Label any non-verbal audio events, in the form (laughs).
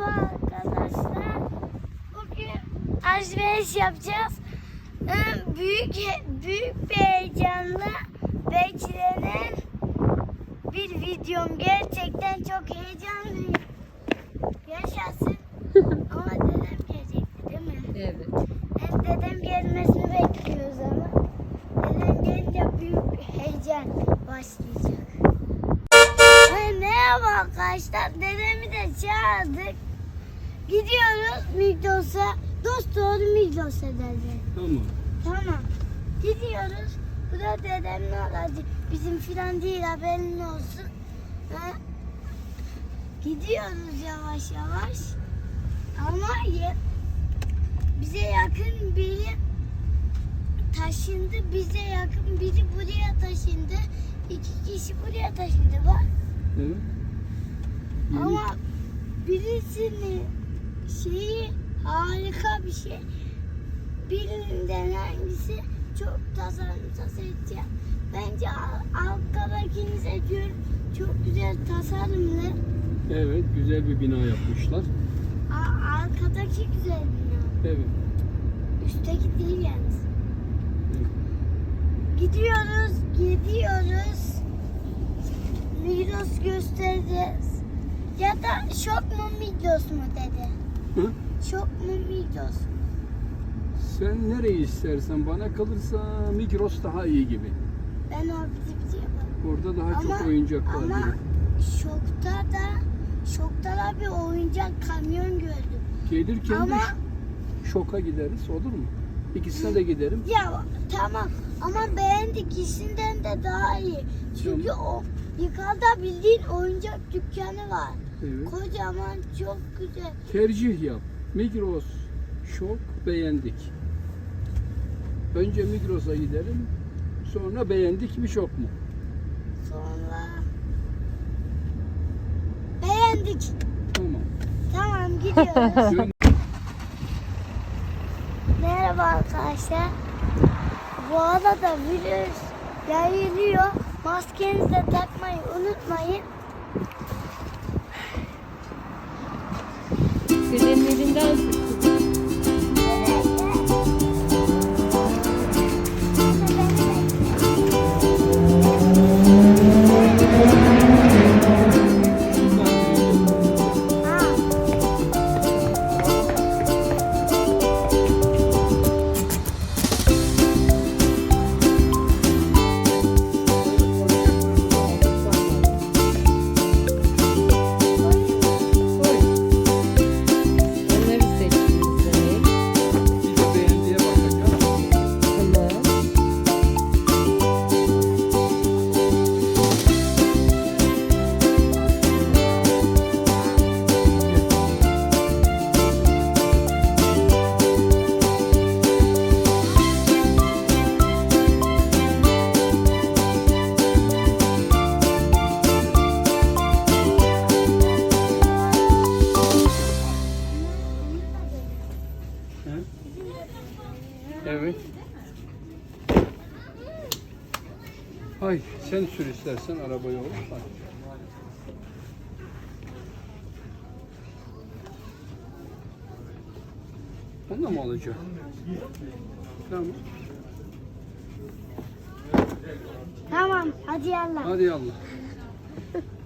Merhaba arkadaşlar. Bugün alışveriş yapacağız. Büyük büyük bir heyecanla beklenen bir videom. Gerçekten çok heyecanlıyım. Yaşasın. (laughs) Ama dedem gelecekti değil mi? Evet. Hem dedem gelmesini bekliyoruz ama. Dedem gelince büyük bir heyecan başlayacak. Ay, merhaba arkadaşlar. Dedemi de çağırdık. Gidiyoruz Migros'a. Dost doğru Migros'a dedi. Tamam. Tamam. Gidiyoruz. Bu da dedemin aracı. Bizim filan değil haberin olsun. Ha? Gidiyoruz yavaş yavaş. Ama ye- bize yakın biri taşındı. Bize yakın biri buraya taşındı. İki kişi buraya taşındı bak. Evet. Ama birisinin şeyi harika bir şey. Birinden hangisi çok tasarımsal seçeceğim. Bence arkadakinize gör çok güzel tasarımlı. Evet, güzel bir bina yapmışlar. A- arkadaki güzel bina. Evet. Üstteki değil yalnız. evet. Gidiyoruz, gidiyoruz. Migros göstereceğiz. Ya da şok mu Migros mu dedi. Hı? Şok mu Migros? Sen nereyi istersen bana kalırsa Migros daha iyi gibi. Ben o bizi yaparım. Orada daha Ama- çok oyuncak var. Ama gibi. şokta da şokta da bir oyuncak kamyon gördüm. Gelirken Ama de şoka gideriz olur mu? İkisine de giderim. ya tamam ama beğendik ikisinden de daha iyi. Çünkü o yukarıda bildiğin oyuncak dükkanı var. Evet. Kocaman çok güzel. Tercih yap. Migros, şok, beğendik. Önce Migros'a gidelim. Sonra beğendik mi şok mu? Sonra beğendik. Tamam. Tamam gidiyoruz. (laughs) Merhaba arkadaşlar. Bu arada virüs yayılıyor. Maskenizi de takmayı unutmayın. Senin elinden Ay sen sür istersen arabayı olur. Ben de mi alacağım? Tamam. Tamam hadi yallah. Hadi yallah. (laughs)